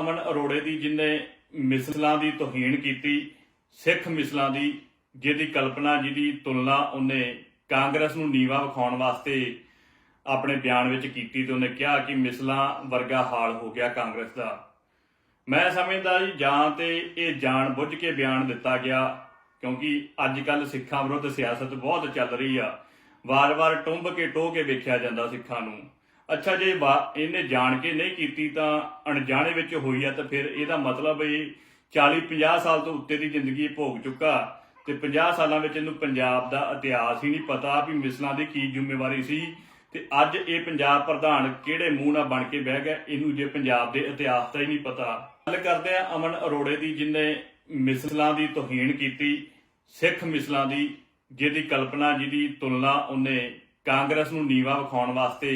ਅਮਨ ਅਰੋੜੇ ਦੀ ਜਿਨੇ ਮਿਸਲਾਂ ਦੀ ਤੋਹੀਣ ਕੀਤੀ, ਸਿੱਖ ਮਿਸਲਾਂ ਦੀ, ਜਿਹਦੀ ਕਲਪਨਾ, ਜਿਹਦੀ ਤੁਲਨਾ ਉਹਨੇ ਕਾਂਗਰਸ ਨੂੰ ਨੀਵਾ ਵਿਖਾਉਣ ਵਾਸਤੇ ਆਪਣੇ ਬਿਆਨ ਵਿੱਚ ਕੀਤੀ ਤੇ ਉਹਨੇ ਕਿਹਾ ਕਿ ਮਿਸਲਾਂ ਵਰਗਾ ਹਾਲ ਹੋ ਗਿਆ ਕਾਂਗਰਸ ਦਾ। ਮੈਂ ਸਮਝਦਾ ਜੀ, ਜਾਂ ਤੇ ਇਹ ਜਾਣ ਬੁੱਝ ਕੇ ਬਿਆਨ ਦਿੱਤਾ ਗਿਆ, ਕਿਉਂਕਿ ਅੱਜ ਕੱਲ ਸਿੱਖਾਂ ਵਿਰੁੱਧ ਸਿਆਸਤ ਬਹੁਤ ਚੱਲ ਰਹੀ ਆ। ਵਾਰ-ਵਾਰ ਟੁੰਬ ਕੇ ਟੋਹ ਕੇ ਵੇਖਿਆ ਜਾਂਦਾ ਸਿੱਖਾਂ ਨੂੰ। ਅੱਛਾ, ਜੇ ਵਾ- ਇਹਨੇ ਜਾਣ ਕੇ ਨਹੀਂ ਕੀਤੀ ਤਾਂ ਅਣਜਾਣੇ ਵਿੱਚ ਹੋਈ ਆ ਤਾਂ ਫਿਰ ਇਹਦਾ ਮਤਲਬ ਇਹ 40-50 ਸਾਲ ਤੋਂ ਉੱਤੇ ਦੀ ਜ਼ਿੰਦਗੀ ਭੋਗ ਚੁੱਕਾ ਤੇ 50 ਸਾਲਾਂ ਵਿੱਚ ਇਹਨੂੰ ਪੰਜਾਬ ਦਾ ਇਤਿਹਾਸ ਹੀ ਨਹੀਂ ਪਤਾ ਵੀ ਮਿਸਲਾਂ ਦੀ ਕੀ ਜ਼ਿੰਮੇਵਾਰੀ ਸੀ ਤੇ ਅੱਜ ਇਹ ਪੰਜਾਬ ਪ੍ਰਧਾਨ ਕਿਹੜੇ ਮੂੰਹ ਨਾਲ ਬਣ ਕੇ ਬਹਿ ਗਿਆ, ਇਹਨੂੰ ਜੇ ਪੰਜਾਬ ਦੇ ਇਤਿਹਾਸ ਦਾ ਹੀ ਨਹੀਂ ਪਤਾ। ਗੱਲ ਕਰਦੇ ਆ ਅਮਨ ਅਰੋੜੇ ਦੀ ਜਿਨੇ ਮਿਸਲਾਂ ਦੀ ਤੋਹੀਣ ਕੀਤੀ, ਸਿੱਖ ਮਿਸਲਾਂ ਦੀ, ਜਿਹਦੀ ਕਲਪਨਾ, ਜਿਹਦੀ ਤੁਲਨਾ ਉਹਨੇ ਕਾਂਗਰਸ ਨੂੰ ਨੀਵਾ ਵਿਖਾਉਣ ਵਾਸਤੇ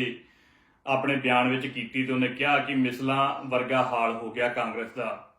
ਆਪਣੇ ਬਿਆਨ ਵਿੱਚ ਕੀਤੀ ਤੇ ਉਹਨੇ ਕਿਹਾ ਕਿ ਮਿਸਲਾਂ ਵਰਗਾ ਹਾਲ ਹੋ ਗਿਆ ਕਾਂਗਰਸ ਦਾ।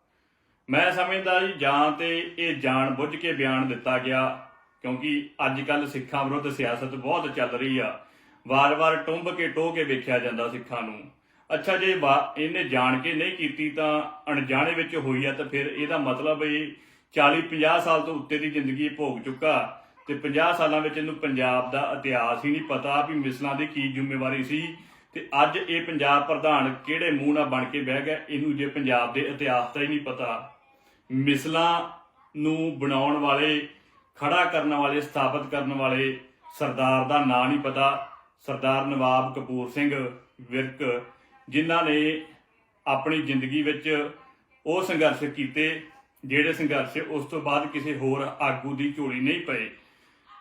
ਮੈਂ ਸਮਝਦਾ ਜੀ, ਜਾਂ ਤੇ ਇਹ ਜਾਣ ਬੁੱਝ ਕੇ ਬਿਆਨ ਦਿੱਤਾ ਗਿਆ, ਕਿਉਂਕਿ ਅੱਜ ਕੱਲ ਸਿੱਖਾਂ ਵਿਰੁੱਧ ਸਿਆਸਤ ਬਹੁਤ ਚੱਲ ਰਹੀ ਆ। ਵਾਰ-ਵਾਰ ਟੁੰਬ ਕੇ ਟੋਹ ਕੇ ਵੇਖਿਆ ਜਾਂਦਾ ਸਿੱਖਾਂ ਨੂੰ। ਅੱਛਾ, ਜੇ ਵਾ- ਇਹਨੇ ਜਾਣ ਕੇ ਨਹੀਂ ਕੀਤੀ ਤਾਂ ਅਣਜਾਣੇ ਵਿੱਚ ਹੋਈ ਆ, ਤਾਂ ਫਿਰ ਇਹਦਾ ਮਤਲਬ ਇਹ 40-50 ਸਾਲ ਤੋਂ ਉੱਤੇ ਦੀ ਜ਼ਿੰਦਗੀ ਭੋਗ ਚੁੱਕਾ। ਤੇ 50 ਸਾਲਾਂ ਵਿੱਚ ਇਹਨੂੰ ਪੰਜਾਬ ਦਾ ਇਤਿਹਾਸ ਹੀ ਨਹੀਂ ਪਤਾ ਵੀ ਮਿਸਲਾਂ ਦੀ ਕੀ ਜ਼ਿੰਮੇਵਾਰੀ ਸੀ। ਤੇ ਅੱਜ ਇਹ ਪੰਜਾਬ ਪ੍ਰਧਾਨ ਕਿਹੜੇ ਮੂੰਹ ਨਾਲ ਬਣ ਕੇ ਬਹਿ ਗਿਆ, ਇਹਨੂੰ ਜੇ ਪੰਜਾਬ ਦੇ ਇਤਿਹਾਸ ਦਾ ਹੀ ਨਹੀਂ ਪਤਾ, ਮਿਸਲਾਂ ਨੂੰ ਬਣਾਉਣ ਵਾਲੇ, ਖੜਾ ਕਰਨ ਵਾਲੇ, ਸਥਾਪਿਤ ਕਰਨ ਵਾਲੇ ਸਰਦਾਰ ਦਾ ਨਾਂ ਨਹੀਂ ਪਤਾ, ਸਰਦਾਰ ਨਵਾਬ ਕਪੂਰ ਸਿੰਘ ਵਿਰਕ, ਜਿਨ੍ਹਾਂ ਨੇ ਆਪਣੀ ਜ਼ਿੰਦਗੀ ਵਿੱਚ ਉਹ ਸੰਘਰਸ਼ ਕੀਤੇ, ਜਿਹੜੇ ਸੰਘਰਸ਼ ਉਸ ਤੋਂ ਬਾਅਦ ਕਿਸੇ ਹੋਰ ਆਗੂ ਦੀ ਝੋਲੀ ਨਹੀਂ ਪਏ।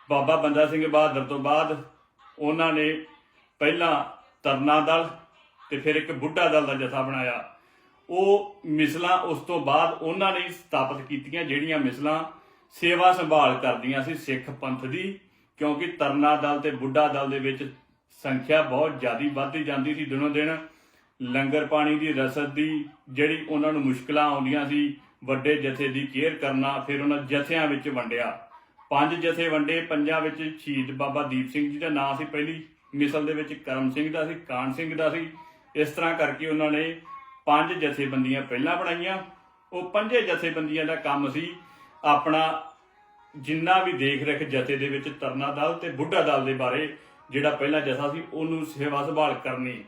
ਬਾਬਾ ਬੰਦਾ ਸਿੰਘ ਬਹਾਦਰ ਤੋਂ ਬਾਅਦ ਉਹਨਾਂ ਨੇ ਪਹਿਲਾਂ ਤਰਨਾ ਦਲ ਤੇ ਫਿਰ ਇੱਕ ਬੁੱਢਾ ਦਲ ਦਾ ਜਥਾ ਬਣਾਇਆ। ਉਹ ਮਿਸਲਾਂ ਉਸ ਤੋਂ ਬਾਅਦ ਉਹਨਾਂ ਨੇ ਸਥਾਪਿਤ ਕੀਤੀਆਂ ਜਿਹੜੀਆਂ ਮਿਸਲਾਂ ਸੇਵਾ ਸੰਭਾਲ ਕਰਦੀਆਂ ਸੀ ਸਿੱਖ ਪੰਥ ਦੀ, ਕਿਉਂਕਿ ਤਰਨਾ ਦਲ ਤੇ ਬੁੱਢਾ ਦਲ ਦੇ ਵਿੱਚ ਸੰਖਿਆ ਬਹੁਤ ਜ਼ਿਆਦੀ ਵੱਧਦੀ ਜਾਂਦੀ ਸੀ ਦਿਨੋਂ ਦਿਨ। ਲੰਗਰ ਪਾਣੀ ਦੀ ਰਸਦ ਦੀ ਜਿਹੜੀ ਉਹਨਾਂ ਨੂੰ ਮੁਸ਼ਕਲਾਂ ਆਉਂਦੀਆਂ ਸੀ, ਵੱਡੇ ਜਥੇ ਦੀ ਕੇਅਰ ਕਰਨਾ, ਫਿਰ ਉਹਨਾਂ ਜਥਿਆਂ ਵਿੱਚ ਵੰਡਿਆ। ਪੰਜ ਜਥੇ ਵੰਡੇ, ਪੰਜਾਂ ਵਿੱਚ ਸ਼ਹੀਦ ਬਾਬਾ ਦੀਪ ਸਿੰਘ ਜੀ ਦਾ ਨਾਮ ਸੀ ਪਹਿਲੀ। ਮਿਸਲ ਦੇ ਵਿੱਚ ਕਰਮ ਸਿੰਘ ਦਾ ਸੀ ਕਾਨ ਸਿੰਘ ਦਾ ਸੀ। ਇਸ ਤਰ੍ਹਾਂ ਕਰਕੇ ਉਹਨਾਂ ਨੇ ਪੰਜ ਜਥੇਬੰਦੀਆਂ ਪਹਿਲਾਂ ਬਣਾਈਆਂ। ਉਹ ਪੰਜੇ ਜਥੇਬੰਦੀਆਂ ਦਾ ਕੰਮ ਸੀ ਆਪਣਾ ਜਿੰਨਾ ਵੀ ਦੇਖ ਰੇਖ ਜਥੇ ਦੇ ਵਿੱਚ ਤਰਨਾ ਦਲ ਤੇ ਬੁੱਢਾ ਦਲ ਦੇ ਬਾਰੇ ਜਿਹੜਾ ਪਹਿਲਾ ਜਥਾ ਸੀ, ਉਹਨੂੰ ਸੇਵਾ ਸੰਭਾਲ ਕਰਨੀ।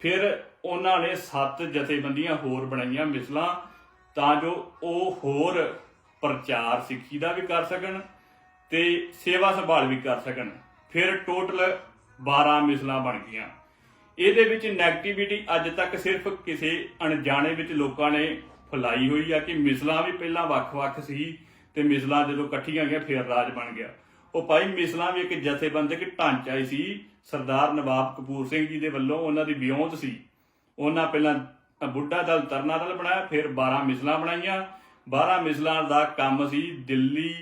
ਫਿਰ ਉਹਨਾਂ ਨੇ ਸੱਤ ਜਥੇਬੰਦੀਆਂ ਹੋਰ ਬਣਾਈਆਂ ਮਿਸਲਾਂ ਤਾਂ ਜੋ ਉਹ ਹੋਰ ਪ੍ਰਚਾਰ ਸਿੱਖੀ ਦਾ ਵੀ ਕਰ ਸਕਣ ਤੇ ਸੇਵਾ ਸੰਭਾਲ ਵੀ ਕਰ ਸਕਣ। ਫਿਰ ਟੋਟਲ 12 ਮਿਸਲਾਂ ਬਣ ਗਈਆਂ। ਇਹਦੇ ਵਿੱਚ 네ਗੇਟਿਵਿਟੀ ਅੱਜ ਤੱਕ ਸਿਰਫ ਕਿਸੇ ਅਣਜਾਣੇ ਵਿੱਚ ਲੋਕਾਂ ਨੇ ਫੈਲਾਈ ਹੋਈ ਆ ਕਿ ਮਿਸਲਾਂ ਵੀ ਪਹਿਲਾਂ ਵੱਖ-ਵੱਖ ਸੀ ਤੇ ਮਿਸਲਾਂ ਜਦੋਂ ਇਕੱਠੀਆਂ ਗਈਆਂ ਫਿਰ ਰਾਜ ਬਣ ਗਿਆ। ਉਹ ਭਾਈ ਮਿਸਲਾਂ ਵੀ ਇੱਕ ਜਥੇਬੰਦਕ ਢਾਂਚਾ ਹੀ ਸੀ। ਸਰਦਾਰ ਨਵਾਬ ਕਪੂਰ ਸਿੰਘ ਜੀ ਦੇ ਵੱਲੋਂ ਉਹਨਾਂ ਦੀ ਵਿਉਂਤ ਸੀ। ਉਹਨਾਂ ਪਹਿਲਾਂ ਬੁੱਢਾ ਦਲ ਤਰਨਾ ਦਲ ਬਣਾਇਆ, ਫਿਰ 12 ਮਿਸਲਾਂ ਬਣਾਈਆਂ। 12 ਮਿਸਲਾਂ ਦਾ ਕੰਮ ਸੀ ਦਿੱਲੀ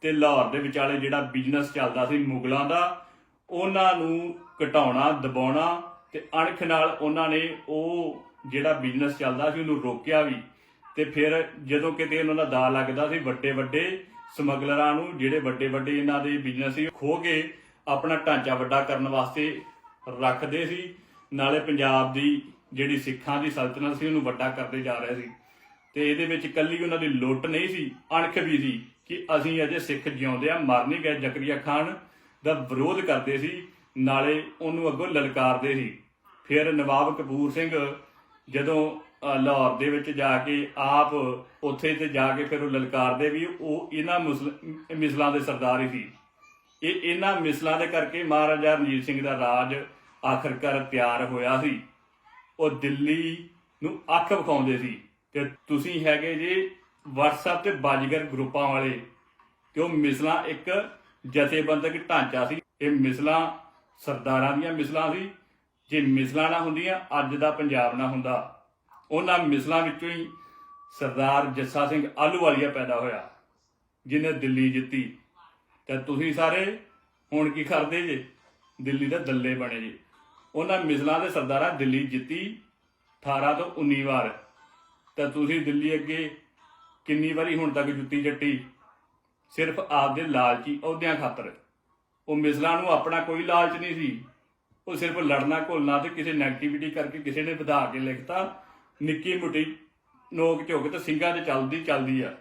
ਤੇ ਲਾਹੌਰ ਦੇ ਵਿਚਾਲੇ ਜਿਹੜਾ ਬਿਜ਼ਨਸ ਚੱਲਦਾ ਸੀ ਮੁਗਲਾਂ ਦਾ। ਉਹਨਾਂ ਨੂੰ ਘਟਾਉਣਾ, ਦਬਾਉਣਾ ਤੇ ਅਣਖ ਨਾਲ ਉਹਨਾਂ ਨੇ ਉਹ ਜਿਹੜਾ ਬਿਜ਼ਨਸ ਚੱਲਦਾ ਸੀ ਉਹਨੂੰ ਰੋਕਿਆ ਵੀ ਤੇ ਫਿਰ ਜਦੋਂ ਕਿਤੇ ਉਹਨਾਂ ਦਾ ਦਾ ਲੱਗਦਾ ਸੀ ਵੱਡੇ ਵੱਡੇ ਸਮਗਲਰਾਂ ਨੂੰ, ਜਿਹੜੇ ਵੱਡੇ ਵੱਡੇ ਇਹਨਾਂ ਦੇ ਬਿਜ਼ਨਸ ਸੀ ਖੋ ਕੇ ਆਪਣਾ ਢਾਂਚਾ ਵੱਡਾ ਕਰਨ ਵਾਸਤੇ ਰੱਖਦੇ ਸੀ। ਨਾਲੇ ਪੰਜਾਬ ਦੀ ਜਿਹੜੀ ਸਿੱਖਾਂ ਦੀ ਸਲਤਨਤ ਸੀ, ਉਹਨੂੰ ਵੱਡਾ ਕਰਦੇ ਜਾ ਰਹੇ ਸੀ। ਤੇ ਇਹਦੇ ਵਿੱਚ ਕੱਲੀ ਉਹਨਾਂ ਦੀ ਲੁੱਟ ਨਹੀਂ ਸੀ, ਅਣਖ ਵੀ ਸੀ ਕਿ ਅਸੀਂ ਅਜੇ ਸਿੱਖ ਜਿਉਂਦੇ ਆ ਮਰ ਨਹੀਂ ਗਏ, ਜ਼ਕਰੀਆ ਖਾਨ ਦਾ ਵਿਰੋਧ ਕਰਦੇ ਸੀ, ਨਾਲੇ ਉਹਨੂੰ ਅੱਗੋਂ ਲਲਕਾਰਦੇ ਸੀ। ਫਿਰ ਨਵਾਬ ਕਪੂਰ ਸਿੰਘ ਜਦੋਂ ਲਾਹੌਰ ਦੇ ਵਿੱਚ ਜਾ ਕੇ ਆਪ ਉੱਥੇ ਤੇ ਜਾ ਕੇ ਫਿਰ ਉਹ ਲਲਕਾਰਦੇ ਵੀ ਉਹ ਇਹਨਾਂ ਮਿਸਲਾਂ ਦੇ ਸਰਦਾਰ ਹੀ ਸੀ। ਇਹ ਇਹਨਾਂ ਮਿਸਲਾਂ ਦੇ ਕਰਕੇ ਮਹਾਰਾਜਾ ਰਣਜੀਤ ਸਿੰਘ ਦਾ ਰਾਜ ਆਖਰਕਾਰ ਤਿਆਰ ਹੋਇਆ ਸੀ। ਉਹ ਦਿੱਲੀ ਨੂੰ ਅੱਖ ਵਿਖਾਉਂਦੇ ਸੀ ਤੇ ਤੁਸੀਂ ਹੈਗੇ ਜੀ WhatsApp ਤੇ ਬਾਜੀਗਰ ਗਰੁੱਪਾਂ ਵਾਲੇ ਕਿ ਉਹ ਮਿਸਲਾਂ ਇੱਕ ਜਥੇਬੰਦਕ ਢਾਂਚਾ ਸੀ। ਇਹ ਮਿਸਲਾਂ, ਸਰਦਾਰਾਂ ਦੀਆਂ ਮਿਸਲਾਂ ਸੀ। ਜੇ ਮਿਸਲਾਂ ਨਾ ਹੁੰਦੀਆਂ, ਅੱਜ ਦਾ ਪੰਜਾਬ ਨਾ ਹੁੰਦਾ। ਉਹਨਾਂ ਮਿਸਲਾਂ ਵਿੱਚੋਂ ਹੀ ਸਰਦਾਰ ਜੱਸਾ ਸਿੰਘ ਆਲੂਵਾਲੀਆ ਪੈਦਾ ਹੋਇਆ, ਜਿਹਨੇ ਦਿੱਲੀ ਜਿੱਤੀ। ਤੇ ਤੁਸੀਂ ਸਾਰੇ ਹੁਣ ਕੀ ਕਰਦੇ ਜੇ? ਦਿੱਲੀ ਦੇ ਦੱਲੇ ਬਣੇ ਜੇ। ਉਹਨਾਂ ਮਿਸਲਾਂ ਦੇ ਸਰਦਾਰਾਂ ਦਿੱਲੀ ਜਿੱਤੀ 18 ਤੋਂ 19 ਵਾਰ। ਤੇ ਤੁਸੀਂ ਦਿੱਲੀ ਅੱਗੇ ਕਿੰਨੀ ਵਾਰੀ ਹੁਣ ਤੱਕ ਜੁੱਤੀ ਜੱਟੀ ਸਿਰਫ ਆਪਦੇ ਲਾਲਚੀ ਅਹੁਦਿਆਂ ਖਾਤਰ। ਉਹ ਮਿਸਲਾਂ ਨੂੰ ਆਪਣਾ ਕੋਈ ਲਾਲਚ ਨਹੀਂ ਸੀ। ਉਹ ਸਿਰਫ ਲੜਨਾ ਘੁਲਣਾ ਤੇ ਕਿਸੇ ਨੈਗੇਟਿਵਿਟੀ ਕਰਕੇ ਕਿਸੇ ਨੇ ਵਧਾ ਕੇ ਲਿਖਤਾ, ਨਿੱਕੀ ਮੁੱਟੀ ਨੋਕ ਝੋਕ ਤੇ ਸਿੰਘਾਂ 'ਚ ਚੱਲਦੀ ਚੱਲਦੀ ਆ।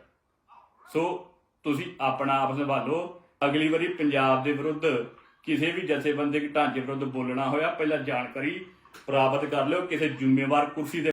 ਸੋ ਤੁਸੀਂ ਆਪਣਾ ਆਪ ਸੰਭਾਲੋ। ਅਗਲੀ ਵਾਰੀ ਪੰਜਾਬ ਦੇ ਵਿਰੁੱਧ ਕਿਸੇ ਵੀ ਜਥੇਬੰਦੀ ਢਾਂਚੇ ਵਿਰੁੱਧ ਬੋਲਣਾ ਹੋਇਆ, ਪਹਿਲਾਂ ਜਾਣਕਾਰੀ ਪ੍ਰਾਪਤ ਕਰ ਲਿਓ। ਕਿਸੇ ਜ਼ਿੰਮੇਵਾਰ ਕੁਰਸੀ ਦੇ